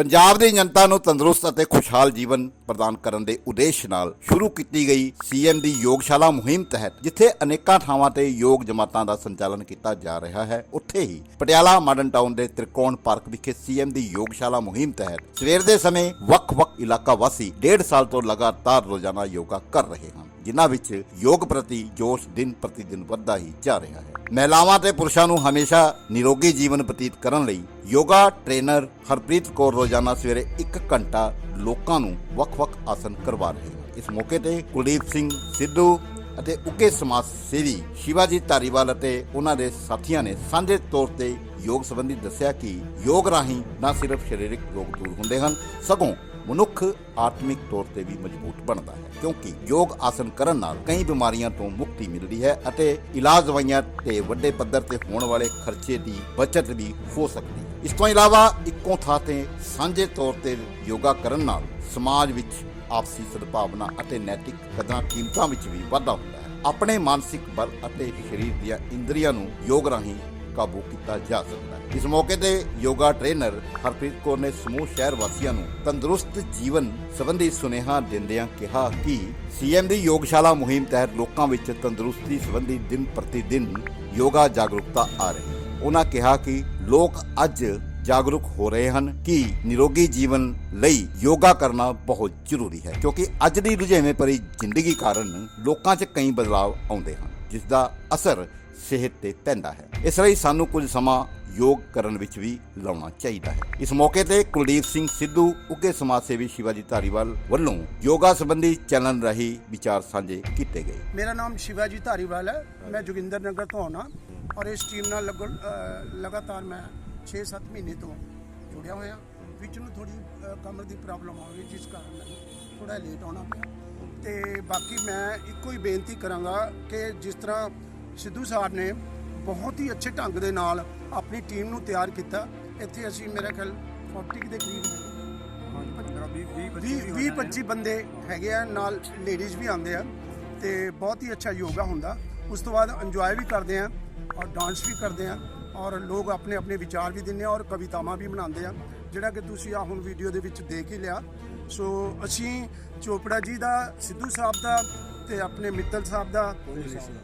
ਪੰਜਾਬ ਦੀ ਜਨਤਾ ਨੂੰ ਤੰਦਰੁਸਤ ਅਤੇ ਖੁਸ਼ਹਾਲ ਜੀਵਨ ਪ੍ਰਦਾਨ ਕਰਨ ਦੇ ਉਦੇਸ਼ ਨਾਲ ਸ਼ੁਰੂ ਕੀਤੀ ਗਈ ਸੀਐਮ ਦੀ ਯੋਗਸ਼ਾਲਾ ਮੁਹਿੰਮ ਤਹਿਤ, ਜਿੱਥੇ ਅਨੇਕਾਂ ਥਾਵਾਂ ਤੇ ਯੋਗ ਜਮਾਤਾਂ ਦਾ ਸੰਚਾਲਨ ਕੀਤਾ ਜਾ ਰਿਹਾ ਹੈ, ਉੱਥੇ ਹੀ ਪਟਿਆਲਾ ਮਾਡਰਨ ਟਾਊਨ ਦੇ ਤ੍ਰਿਕੋਣ ਪਾਰਕ ਵਿਖੇ ਸੀਐਮ ਦੀ ਯੋਗਸ਼ਾਲਾ ਮੁਹਿੰਮ ਤਹਿਤ ਸਵੇਰ ਦੇ ਸਮੇਂ ਵੱਖ-ਵੱਖ ਇਲਾਕਾ ਵਾਸੀ ਡੇਢ ਸਾਲ ਤੋਂ ਲਗਾਤਾਰ ਰੋਜ਼ਾਨਾ ਯੋਗਾ ਕਰ ਰਹੇ ਹਨ। ਜਿਨ੍ਹਾਂ ਵਿੱਚ ਯੋਗ ਪ੍ਰਤੀ ਜੋਸ਼ ਦਿਨ ਪ੍ਰਤੀ ਦਿਨ ਵੱਧਦਾ ਹੀ ਜਾ ਰਿਹਾ ਹੈ। ਮਹਿਲਾਵਾਂ ਤੇ ਪੁਰਸ਼ਾਂ ਨੂੰ ਹਮੇਸ਼ਾ ਨਿਰੋਗੀ ਜੀਵਨ ਬਤੀਤ ਕਰਨ ਲਈ ਯੋਗਾ ਟ੍ਰੇਨਰ ਹਰਪ੍ਰੀਤ ਕੌਰ ਰੋਜ਼ਾਨਾ ਸਵੇਰੇ 1 ਘੰਟਾ ਲੋਕਾਂ ਨੂੰ ਵੱਖ-ਵੱਖ ਆਸਨ ਕਰਵਾ ਰਹੇ ਹਨ। ਇਸ ਮੌਕੇ ਤੇ ਕੁਲਦੀਪ ਸਿੰਘ ਸਿੱਧੂ ਅਤੇ ਉਕੇ ਸਮਾਜ ਸੇਵੀ ਸ਼ਿਵਾਜੀ ਧਾਰੀਵਾਲ ਅਤੇ ਉਹਨਾਂ ਦੇ ਸਾਥੀਆਂ ਨੇ ਸਾਂਝੇ ਤੌਰ ਤੇ ਯੋਗ ਸੰਬੰਧੀ ਦੱਸਿਆ ਕਿ ਯੋਗ ਰਾਹੀਂ ਨਾ ਸਿਰਫ ਸਰੀਰਕ ਰੋਗ ਦੂਰ ਹੁੰਦੇ ਹਨ, ਸਗੋਂ ਮਨੁੱਖ ਆਤਮਿਕ ਤੌਰ ਤੇ ਵੀ ਮਜ਼ਬੂਤ ਬਣਦਾ ਹੈ, ਕਿਉਂਕਿ ਯੋਗ ਆਸਨ ਕਰਨ ਨਾਲ ਕਈ ਬਿਮਾਰੀਆਂ ਤੋਂ ਮੁਕਤੀ ਮਿਲਦੀ ਹੈ ਅਤੇ ਇਲਾਜ ਦਵਾਈਆਂ ਤੇ ਵੱਡੇ ਪੱਧਰ ਤੇ ਹੋਣ ਵਾਲੇ ਖਰਚੇ ਦੀ ਬਚਤ ਵੀ ਹੋ ਸਕਦੀ ਹੈ। ਇਸ ਤੋਂ ਇਲਾਵਾ ਇੱਕੋ ਥਾਂ ਤੇ ਸਾਂਝੇ ਤੌਰ ਤੇ ਯੋਗਾ ਕਰਨ ਨਾਲ ਸਮਾਜ ਵਿੱਚ ਆਪਸੀ ਸਦਭਾਵਨਾ ਅਤੇ ਨੈਤਿਕ ਕਦਰਾਂ ਕੀਮਤਾਂ ਵਿੱਚ ਵੀ ਵਾਧਾ ਹੁੰਦਾ ਹੈ। ਆਪਣੇ ਮਾਨਸਿਕ ਬਲ ਅਤੇ ਸਰੀਰ ਦੀਆਂ ਇੰਦਰੀਆਂ ਨੂੰ ਯੋਗ ਰਾਹੀਂ ਕਾਬੂ ਕੀਤਾ ਜਾ ਸਕਦਾ ਹੈ। ਇਸ ਮੌਕੇ ਤੇ ਯੋਗਾ ਟ੍ਰੇਨਰ ਹਰਪ੍ਰੀਤ ਕੌਰ ਨੇ ਸਮੂਹ ਸ਼ਹਿਰ ਵਾਸੀਆਂ ਨੂੰ ਤੰਦਰੁਸਤ ਜੀਵਨ ਸੰਬੰਧੀ ਸੁਨੇਹਾ ਦਿੰਦਿਆਂ ਕਿਹਾ ਕਿ ਸੀਐਮ ਦੀ ਯੋਗਸ਼ਾਲਾ ਮੁਹਿੰਮ ਤਹਿਤ ਲੋਕਾਂ ਵਿੱਚ ਤੰਦਰੁਸਤੀ ਸੰਬੰਧੀ ਦਿਨ ਪ੍ਰਤੀ ਦਿਨ ਯੋਗਾ ਜਾਗਰੂਕਤਾ ਆ ਰਹੀ ਹੈ। ਉਹਨਾਂ ਕਿਹਾ ਕਿ ਲੋਕ ਅੱਜ ਜਾਗਰੂਕ ਹੋ ਰਹੇ ਹਨ ਕਿ ਨਿਰੋਗੀ ਜੀਵਨ ਲਈ ਯੋਗਾ ਕਰਨਾ ਬਹੁਤ ਜ਼ਰੂਰੀ ਹੈ, ਕਿਉਂਕਿ ਅੱਜ ਦੀ ਰੁਝੇਵੇਂ ਭਰੀ ਜ਼ਿੰਦਗੀ ਕਾਰਨ ਲੋਕਾਂ 'ਚ ਕਈ ਬਦਲਾਅ ਆਉਂਦੇ ਹਨ, ਜਿਸ ਦਾ ਅਸਰ ਸਿਹਤ ਤੇ ਪੈਂਦਾ ਹੈ। ਇਸ ਲਈ ਸਾਨੂੰ ਕੁਝ ਸਮਾਂ ਯੋਗ ਕਰਨ ਵਿੱਚ ਵੀ ਲਾਉਣਾ ਚਾਹੀਦਾ ਹੈ। ਇਸ ਮੌਕੇ ਤੇ ਕੁਲਦੀਪ ਸਿੰਘ ਸਿੱਧੂ, ਉੱਘੇ ਸਮਾਜ ਸੇਵੀ ਸ਼ਿਵਾਜੀ ਧਾਰੀਵਾਲ ਵੱਲੋਂ ਯੋਗਾ ਸੰਬੰਧੀ ਚੈਨਲ ਰਹੀ ਵਿਚਾਰ ਸਾਂਝੇ ਕੀਤੇ ਗਏ। ਮੇਰਾ ਨਾਮ ਸ਼ਿਵਾਜੀ ਧਾਰੀਵਾਲ ਹੈ। ਮੈਂ ਜੋਗਿੰਦਰ ਨਗਰ ਤੋਂ ਆਉਣਾ ਔਰ ਇਸ ਟੀਮ ਨਾਲ ਲਗਾਤਾਰ ਮੈਂ 6-7 ਮਹੀਨੇ ਤੋਂ ਜੁੜਿਆ ਹੋਇਆ। ਵਿੱਚ ਨੂੰ ਥੋੜੀ ਕਮਰ ਦੀ ਪ੍ਰੋਬਲਮ ਆ ਗਈ, ਜਿਸ ਕਾਰਨ ਮੈਨੂੰ ਥੋੜਾ ਲੇਟ ਆਉਣਾ ਪਿਆ। ਤੇ ਬਾਕੀ ਮੈਂ ਇੱਕੋ ਹੀ ਬੇਨਤੀ ਕਰਾਂਗਾ ਕਿ ਜਿਸ ਤਰ੍ਹਾਂ ਸਿੱਧੂ ਸਾਹਿਬ ਨੇ ਬਹੁਤ ਹੀ ਅੱਛੇ ਢੰਗ ਦੇ ਨਾਲ ਆਪਣੀ ਟੀਮ ਨੂੰ ਤਿਆਰ ਕੀਤਾ। ਇੱਥੇ ਅਸੀਂ ਮੇਰਾ ਖਿਆਲ 40 ਦੇ ਕਰੀਬ ਹੈਗੇ। 20 25 ਬੰਦੇ ਹੈਗੇ ਆ ਨਾਲ ਲੇਡੀਜ਼ ਵੀ ਆਉਂਦੇ ਆ ਤੇ ਬਹੁਤ ਹੀ ਅੱਛਾ ਯੋਗਾ ਹੁੰਦਾ। ਉਸ ਤੋਂ ਬਾਅਦ ਇੰਜੋਏ ਵੀ ਕਰਦੇ ਆ ਔਰ ਡਾਂਸ ਵੀ ਕਰਦੇ ਆ ਔਰ ਲੋਕ ਆਪਣੇ ਆਪਣੇ ਵਿਚਾਰ ਵੀ ਦਿੰਦੇ ਆ ਔਰ ਕਵਿਤਾਵਾਂ ਵੀ ਬਣਾਉਂਦੇ ਆ ਜਿਹੜਾ ਕਿ ਤੁਸੀਂ ਆ ਹੁਣ ਵੀਡੀਓ ਦੇ ਵਿੱਚ ਦੇਖ ਹੀ ਲਿਆ। ਸੋ ਅਸੀਂ ਚੋਪੜਾ ਜੀ ਦਾ ਸਿੱਧੂ ਸਾਹਿਬ ਦਾ ਤੇ ਆਪਣੇ ਮਿੱਤਲ ਸਾਹਿਬ ਦਾ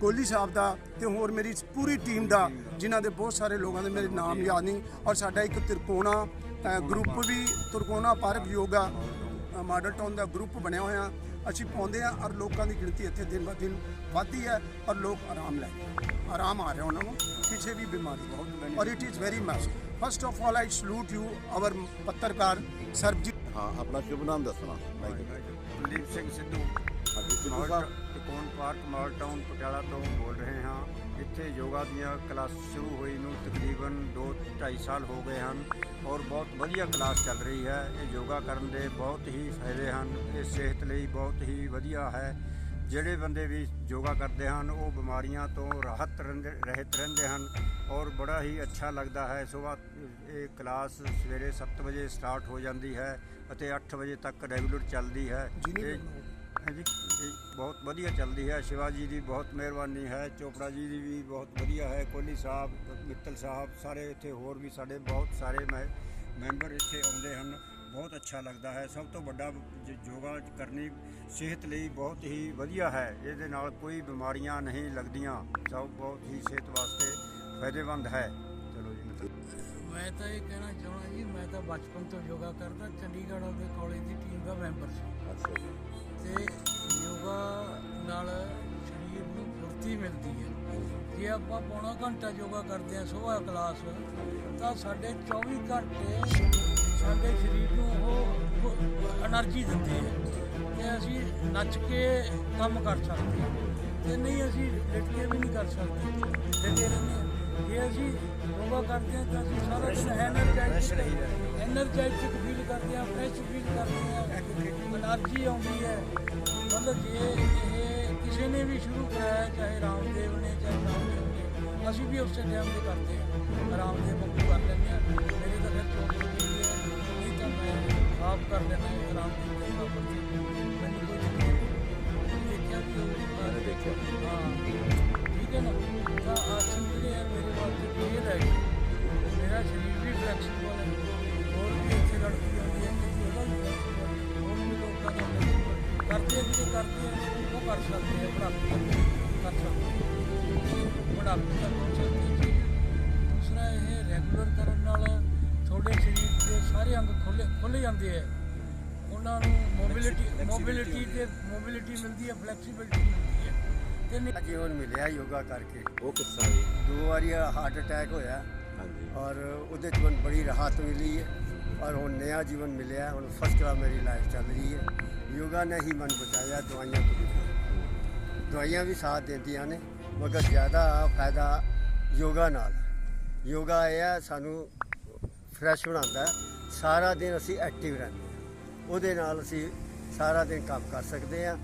ਕੋਹਲੀ ਸਾਹਿਬ ਦਾ ਤੇ ਹੋਰ ਮੇਰੀ ਪੂਰੀ ਟੀਮ ਦਾ ਜਿਨ੍ਹਾਂ ਦੇ ਬਹੁਤ ਸਾਰੇ ਲੋਕਾਂ ਦੇ ਮੇਰੇ ਨਾਮ ਯਾਦ ਨਹੀਂ। ਔਰ ਸਾਡਾ ਇੱਕ ਤਿਰਕੋਣਾ ਗਰੁੱਪ ਵੀ Trikona park yoga model town ਦਾ ਗਰੁੱਪ ਬਣਿਆ ਹੋਇਆ। ਅਸੀਂ ਪਾਉਂਦੇ ਆ ਔਰ ਲੋਕਾਂ ਦੀ ਗਿਣਤੀ ਇੱਥੇ ਦਿਨ ਬ ਦਿਨ ਵੱਧਦੀ ਹੈ ਔਰ ਲੋਕ ਆਰਾਮ ਲੈ ਰਹੇ। ਆਰਾਮ ਆ ਰਿਹਾ ਉਹਨਾਂ ਨੂੰ ਕਿਸੇ ਵੀ ਬਿਮਾਰੀ ਤੋਂ। ਔਰ it is very much first of all I salute you our ਪੱਤਰਕਾਰ ਸਰਬਜੀਤ ਹਾਂ ਆਪਣਾ ਸ਼ੁਭ ਨਾਮ ਦੱਸਣਾ। ਕੁਲਦੀਪ ਸਿੰਘ ਸਿੱਧੂ। ਸਿੱਧੂ ਮਾਲ ਸਾਹਿਬ ਟਿਕੋਨ ਪਾਰਕ ਮਾਲ ਟਾਊਨ ਪਟਿਆਲਾ ਤੋਂ ਬੋਲ ਰਹੇ ਹਾਂ। ਇੱਥੇ ਯੋਗਾ ਦੀਆਂ ਕਲਾਸ ਸ਼ੁਰੂ ਹੋਈ ਨੂੰ ਤਕਰੀਬਨ 2-2.5 ਸਾਲ ਹੋ ਗਏ ਹਨ ਔਰ ਬਹੁਤ ਵਧੀਆ ਕਲਾਸ ਚੱਲ ਰਹੀ ਹੈ। ਇਹ ਯੋਗਾ ਕਰਨ ਦੇ ਬਹੁਤ ਹੀ ਫਾਇਦੇ ਹਨ। ਇਹ ਸਿਹਤ ਲਈ ਬਹੁਤ ਹੀ ਵਧੀਆ ਹੈ। ਜਿਹੜੇ ਬੰਦੇ ਵੀ ਯੋਗਾ ਕਰਦੇ ਹਨ ਉਹ ਬਿਮਾਰੀਆਂ ਤੋਂ ਰਾਹਤ ਰਹਿਤ ਰਹਿੰਦੇ ਹਨ ਔਰ ਬੜਾ ਹੀ ਅੱਛਾ ਲੱਗਦਾ ਹੈ। ਸਵੇਰ ਇਹ ਕਲਾਸ ਸਵੇਰੇ 7 ਵਜੇ ਸਟਾਰਟ ਹੋ ਜਾਂਦੀ ਹੈ ਅਤੇ 8 ਵਜੇ ਤੱਕ ਰੈਗੂਲਰ ਚੱਲਦੀ ਹੈ। ਇਹ ਹਾਂਜੀ। ਇਹ ਬਹੁਤ ਵਧੀਆ ਚੱਲਦੀ ਹੈ। ਸ਼ਿਵਾਜੀ ਦੀ ਬਹੁਤ ਮਿਹਰਬਾਨੀ ਹੈ। ਚੋਪੜਾ ਜੀ ਦੀ ਵੀ ਬਹੁਤ ਵਧੀਆ ਹੈ। ਕੋਹਲੀ ਸਾਹਿਬ ਮਿੱਤਲ ਸਾਹਿਬ ਸਾਰੇ ਇੱਥੇ ਹੋਰ ਵੀ ਸਾਡੇ ਬਹੁਤ ਸਾਰੇ ਮੈਂ ਮੈਂਬਰ ਇੱਥੇ ਆਉਂਦੇ ਹਨ। ਬਹੁਤ ਅੱਛਾ ਲੱਗਦਾ ਹੈ। ਸਭ ਤੋਂ ਵੱਡਾ ਜ- ਯੋਗਾ ਕਰਨੀ ਸਿਹਤ ਲਈ ਬਹੁਤ ਹੀ ਵਧੀਆ ਹੈ। ਇਹਦੇ ਨਾਲ ਕੋਈ ਬਿਮਾਰੀਆਂ ਨਹੀਂ ਲੱਗਦੀਆਂ। ਸਭ ਬਹੁਤ ਹੀ ਸਿਹਤ ਵਾਸਤੇ ਫਾਇਦੇਮੰਦ ਹੈ। ਚਲੋ ਜੀ ਮਤਲਬ ਮੈਂ ਤਾਂ ਇਹ ਕਹਿਣਾ ਚਾਹਣਾ ਜੀ ਮੈਂ ਤਾਂ ਬਚਪਨ ਤੋਂ ਯੋਗਾ ਕਰਦਾ। ਚੰਡੀਗੜ੍ਹ ਦੇ ਕਾਲਜ ਦੀ ਟੀਮ ਦਾ ਮੈਂਬਰ ਸੀ। ਅੱਛਾ ਜੀ। ਤੇ ਯੋਗਾ ਨਾਲ ਸਰੀਰ ਨੂੰ ਫੁਰਤੀ ਮਿਲਦੀ ਹੈ। ਜੇ ਆਪਾਂ ਪੌਣਾ ਘੰਟਾ ਯੋਗਾ ਕਰਦੇ ਆ ਸੋਹਾ ਕਲਾਸ ਤਾਂ ਸਾਡੇ 24 ਘੰਟੇ ਸਾਡੇ ਸਰੀਰ ਨੂੰ ਉਹ એનર્ਜੀ ਦਿੰਦੀ ਹੈ ਤੇ ਅਸੀਂ ਨੱਚ ਕੇ ਕੰਮ ਕਰ ਸਕਦੇ ਤੇ ਨਹੀਂ ਅਸੀਂ ਲੇਟ ਵੀ ਨਹੀਂ ਕਰ ਸਕਦੇ। ਤੇ ਕਰਦੇ ਸੀ ਯੋਗਾ ਕਰਦੇ ਹਾਂ ਤਾਂ ਅਸੀਂ ਸਾਰਾ ਦਿਨ ਐਨਰਜੈਟਿਕ ਐਨਰਜੈਟਿਕ ਫੀਲ ਕਰਦੇ ਹਾਂ ਫਰੈਸ਼ ਫੀਲ ਕਰਦੇ ਹਾਂ એનર્ਜੀ ਆਉਂਦੀ ਹੈ। ਮਤਲਬ ਜੇ ਇਹ ਕਿਸੇ ਨੇ ਵੀ ਸ਼ੁਰੂ ਕਰਾਇਆ ਚਾਹੇ ਰਾਮਦੇਵ ਨੇ ਚਾਹੇ ਰਾਮਦੇਵ ਨੇ ਅਸੀਂ ਵੀ ਉਸੇ ਟਾਈਮ ਦੇ ਕਰਦੇ ਹਾਂ ਰਾਮਦੇਵ ਬੰਦੂ ਕਰ ਲੈਂਦੇ ਹਾਂ ਮੇਰੇ ਤਾਂ ਫਿਰ ਚੋਟ ਲੱਗੀ ਹੈ ਨਹੀਂ ਤਾਂ ਆਪ ਕਰ ਲੈਂਦਾ ਰਾਮਦੇਵ ਦੇ ਕਰਦੇ ਆ ਉਹ ਕਰ ਸਕਦੇ ਆ ਤੱਕ ਕਰ ਸਕਦੇ ਆ ਬੁਢਾਪੇ ਤੱਕ ਹੈ। ਚੀਜ਼। ਦੂਸਰਾ ਇਹ ਰੈਗੂਲਰ ਕਰਨ ਨਾਲ ਤੁਹਾਡੇ ਸਰੀਰ ਦੇ ਸਾਰੇ ਅੰਗ ਖੁੱਲੇ ਖੁੱਲ ਜਾਂਦੇ ਆ ਉਹਨਾਂ ਨੂੰ ਮੋਬਿਲਿਟੀ ਮੋਬਿਲਿਟੀ ਤੇ ਮੋਬਿਲਿਟੀ ਮਿਲਦੀ ਹੈ ਫਲੈਕਸੀਬਿਲਿਟੀ ਮਿਲਦੀ ਹੈ। ਤੇ ਜੀਵਨ ਮਿਲਿਆ ਯੋਗਾ ਕਰਕੇ। ਉਹ ਕਿਸ ਜੀ? ਦੋ ਵਾਰੀ ਹਾਰਟ ਅਟੈਕ ਹੋਇਆ। ਹਾਂਜੀ। ਔਰ ਉਹਦੇ ਚ ਮੈਨੂੰ ਬੜੀ ਰਾਹਤ ਮਿਲੀ ਹੈ। ਔਰ ਹੁਣ ਨया ਜੀਵਨ ਮਿਲਿਆ ਹੁਣ ਫਸਟ ਕਲਾਸ ਮੇਰੀ ਲਾਈਫ ਚੱਲ ਰਹੀ ਹੈ। ਯੋਗਾ ਨੇ ਹੀ ਮਨ ਬਚਾਇਆ ਦਵਾਈਆਂ ਤੋਂ ਵੀ ਦਵਾਈਆਂ ਵੀ ਸਾਥ ਦਿੰਦੀਆਂ ਨੇ ਮਗਰ ਜ਼ਿਆਦਾ ਫਾਇਦਾ ਯੋਗਾ ਨਾਲ। ਯੋਗਾ ਇਹ ਹੈ ਸਾਨੂੰ ਫਰੈਸ਼ ਬਣਾਉਂਦਾ। ਸਾਰਾ ਦਿਨ ਅਸੀਂ ਐਕਟਿਵ ਰਹਿੰਦੇ ਹਾਂ। ਉਹਦੇ ਨਾਲ ਅਸੀਂ ਸਾਰਾ ਦਿਨ ਕੰਮ ਕਰ ਸਕਦੇ ਹਾਂ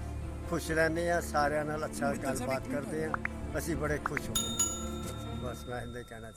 ਖੁਸ਼ ਰਹਿੰਦੇ ਹਾਂ ਸਾਰਿਆਂ ਨਾਲ ਅੱਛਾ ਗੱਲਬਾਤ ਕਰਦੇ ਹਾਂ। ਅਸੀਂ ਬੜੇ ਖੁਸ਼ ਹੋ ਬਸ ਮੈਂ ਇੰਨੇ ਕਹਿਣਾ